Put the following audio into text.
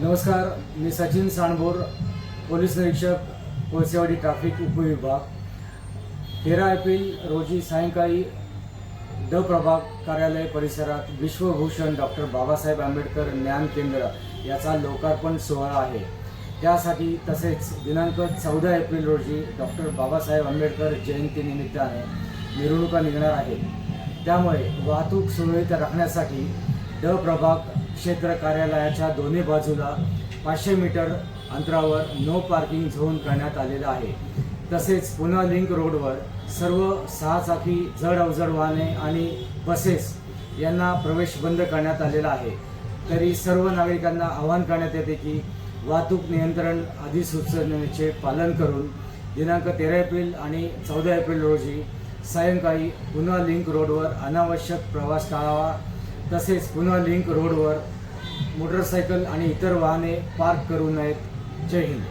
नमस्कार मी सचिन सांडभोर पोलीस निरीक्षक कोळसेवाडी ट्रॅफिक उपविभाग. तेरा एप्रिल रोजी सायंकाळी ड प्रभाग कार्यालय परिसरात विश्वभूषण डॉक्टर बाबासाहेब आंबेडकर ज्ञान केंद्र याचा लोकार्पण सोहळा आहे. त्यासाठी तसेच दिनांक चौदा एप्रिल रोजी डॉक्टर बाबासाहेब आंबेडकर जयंतीनिमित्ताने मिरवणुका निघणार आहेत. त्यामुळे वाहतूक सुरळीत राखण्यासाठी ड प्रभाग क्षेत्र कार्यालयाच्या दोन्ही बाजूला पाचशे मीटर अंतरावर नो पार्किंग झोन करण्यात आलेला आहे. तसेच पुन्हा लिंक रोडवर सर्व सहाचाकी जड अवजड वाहने आणि बसेस यांना प्रवेश बंद करण्यात आलेला आहे. तरी सर्व नागरिकांना आवाहन करण्यात येते की वाहतूक नियंत्रण अधिसूचनेचे पालन करून दिनांक तेरा एप्रिल आणि चौदा एप्रिल रोजी सायंकाळी पुन्हा लिंक रोडवर अनावश्यक प्रवास टाळावा. तसेच पुन्हा लिंक रोडवर मोटरसायकल आणि इतर वाहने पार्क करू नयेत. जय हिंद.